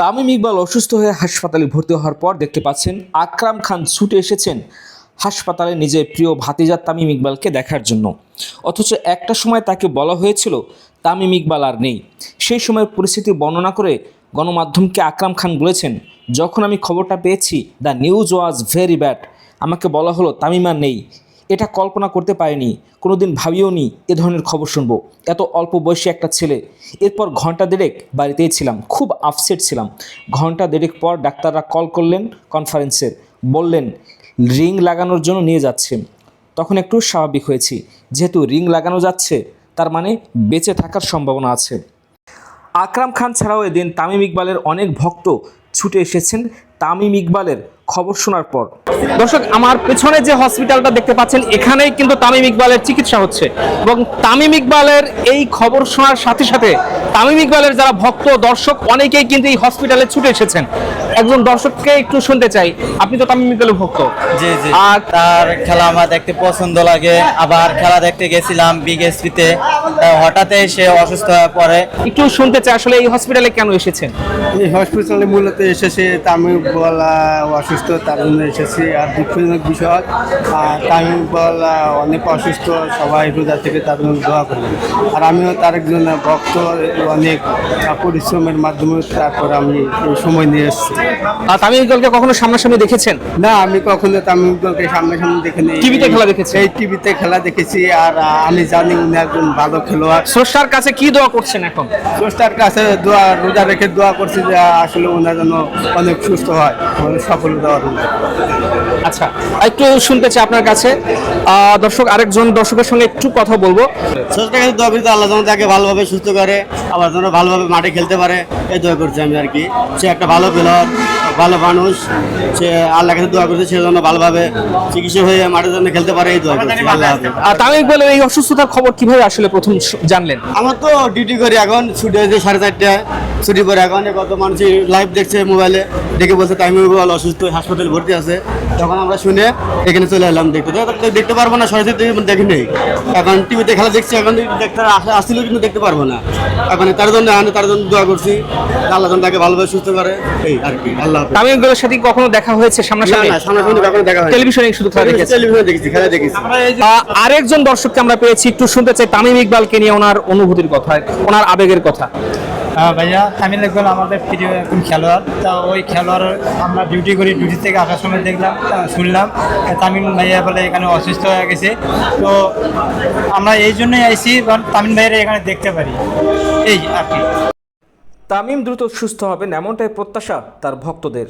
তামিম ইকবাল অসুস্থ হয়ে হাসপাতালে ভর্তি হওয়ার পর দেখতে পাচ্ছেন, আকরাম খান ছুটে এসেছেন হাসপাতালে নিজের প্রিয় ভাতিজা তামিম ইকবালকে দেখার জন্য। অথচ একটা সময় তাকে বলা হয়েছিল, তামিম ইকবাল আর নেই। সেই সময়ের পরিস্থিতি বর্ণনা করে গণমাধ্যমকে আকরাম খান বলেছেন, যখন আমি খবরটা পেয়েছি, the news was very bad. আমাকে বলা হলো, তামিম নেই। এটা কল্পনা করতে পারিনি, কোনোদিন ভাবিও নি এ ধরনের খবর শুনব। এত অল্প বয়সী একটা ছেলে। এরপর ঘণ্টা দেড়েক বাড়িতেই ছিলাম, খুব আপসেট ছিলাম। ঘণ্টা দেড়েক পর ডাক্তাররা কল করলেন কনফারেন্সের বললেন, রিং লাগানোর জন্য নিয়ে যাচ্ছে। তখন একটু স্বাভাবিক হয়েছি। যেহেতু রিং লাগানো যাচ্ছে, তার মানে বেঁচে থাকার সম্ভাবনা আছে। আকরাম খান ছাড়াও এদিন তামিম ইকবালের অনেক ভক্ত ছুটে এসেছেন তামিম ইকবালের খবর শোনার পর। দর্শক আমার পেছনে যে হসপিটালটা দেখতে পাচ্ছেন এখানেই কিন্তু তামিম ইকবালের চিকিৎসা হচ্ছে। এবং তামিম ইকবালের এই খবর শোনার সাথে সাথে তামিম ইকবালের যারা ভক্ত দর্শক অনেকেই কিন্তু এই হসপিটালে ছুটে এসেছেন। একজন দর্শককে একটু শুনতে চাই। আপনি তো তামিম ইকবালের ভক্ত। জি জি। আর- তার খেলা আমার দেখতে পছন্দ লাগে। আবার খেলা দেখতে গেছিলাম বিগ এসপিতে হঠাৎই সে অসুস্থ হয়ে পড়ে। একটু শুনতে চাই আসলে এই হসপিটালে কেন এসেছেন? এই হসপিটালে মূলত এসেছে তামিম আহ, অসুস্থ তার জন্য এসেছি আর দুঃখজনক বিষয় আর তামিম আহ, অনেক অসুস্থ সবাই রোজা থেকে তার জন্য দোয়া করবেন। আর আমিও তার একজন ভক্ত অনেক পরিশ্রমের মাধ্যমে তারপর আমি এই সময় নিয়ে এসেছি। আর তামিম ইকবালকে কখনো সামনাসামনি দেখেছেন? না আমি কখনো তামিম ইকবালকে সামনাসামনি দেখিনি। টিভিতে খেলা দেখেছেন? এই টিভিতে খেলা দেখেছি আর আমি জানি উনি একজন ভালো খেলোয়াড়। স্রষ্টার কাছে কি দোয়া করছেন এখন? স্রষ্টার কাছে দোয়া রোজা রেখে দোয়া করছি যে আসলে ওনার জন্য অনেক সুস্থ হয় অনেক সফলতা অর্জন আচ্ছা একটু শুনতে চাই আপনার কাছে। আহ, দর্শক আরেকজন দর্শকের সঙ্গে একটু কথা বলব। স্রষ্টার কাছে দোয়া করি আল্লাহ যেন তাকে ভালোভাবে সুস্থ করে আবার যেন ভালোভাবে মাঠে খেলতে পারে এই দোয়া করছি আমি আর কি। সে একটা ভালো প্লেয়ার ভালো মানুষ সে আল্লাহ কাছে দোয়া করছে সে যেন ভালোভাবে চিকিৎসা হয়ে মাঠের জন্য খেলতে পারে এই দোয়া করছি আল্লাহ তামিম ইকবালের এই অসুস্থতার খবর কীভাবে আসলে প্রথম শ- জানলেন? আমার তো ডিউটি করি এখন ছুটি হয়েছে সাড়ে চারটায় ছুটি পরে এখন কত মানুষ লাইভ দেখছে মোবাইলে দেখে বলছে টাইমে বল অসুস্থ হাসপাতালে ভর্তি আছে। তখন আমরা শুনে এখানে চলে এলাম দেখতে। তো দেখতে পারব না সরাসরি দেখি নেই। এখন টিভিতে খেলা দেখছি এখন দেখতে আসলেও কিন্তু দেখতে পারব না। এখন তার জন্য আমি তার জন্য দোয়া করছি। আল্লাহ যেন তাকে ভালোভাবে সুস্থ করে। এই আর কি আল্লাহ। তামিম ইকবালের সাথে কখনো দেখা হয়েছে সামনাসামনি? না সামনাসামনি কখনো দেখা হয় টেলিভিশনে শুধু খেলা দেখেছেন টেলিভিশনে দেখেছি। খেলা দেখেছি। আরেকজন দর্শককে আমরা পেয়েছি একটু শুনতে চাই তামিম ইকবালকে নিয়ে ওনার অনুভূতির কথা ওনার আবেগের কথা। ভাইয়া তামিল ইকবাল আমাদের প্রিয় একজন খেলোয়াড়। তা ওই খেলোয়াড় আমরা ডিউটি করি ডিউটি থেকে আসার সময় দেখলাম শুনলাম এ, তামিম ভাইয়া বলে এখানে অসুস্থ হয়ে গেছে। তো আমরা এই জন্যই আইসি তামিম ভাইয়েরা এখানে দেখতে পারি। এই আর কি। তামিম দ্রুত সুস্থ হবেন এমনটাই প্রত্যাশা তার ভক্তদের।